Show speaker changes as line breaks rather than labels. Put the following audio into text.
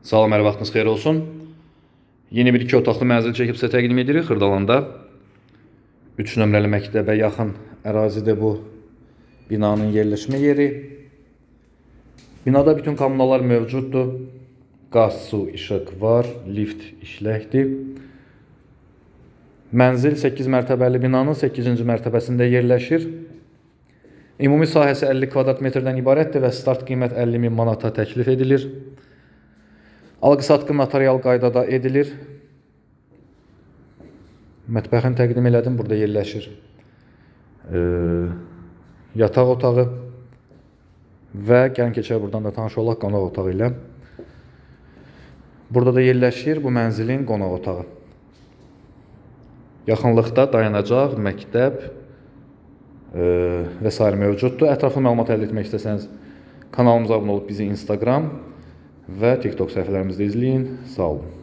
Salam, hər vaxtınız xeyir olsun. Yeni bir iki otaqlı mənzil çəkib sizə təqdim edirik Xırdalanda. 3 nömrəli məktəbə yaxın ərazidə bu binanın yerləşmə yeri. Binada bütün kommunallar mövcuddur. Qaz, su, işıq var, lift işləkdir. Mənzil 8 mərtəbəli binanın 8-ci mərtəbəsində yerləşir. Ümumi sahəsi 50 kvadrat metrdən ibarətdir və start qiymət 50 min manata təklif edilir. Alqı-satqı notarial qaydada edilir. Mətbəxini təqdim elədim, burada yerləşir. E, yataq otağı və gəlin keçək buradan da tanış olaq qonaq otağı ilə. Burada da yerləşir bu mənzilin qonaq otağı. Yaxınlıqda dayanacaq, məktəb e, və s. mövcuddur. Ətraflı məlumat əldə etmək istəsəniz kanalımıza abunə olub bizi Instagram və TikTok səhifələrimizdə izləyin. Sağ olun.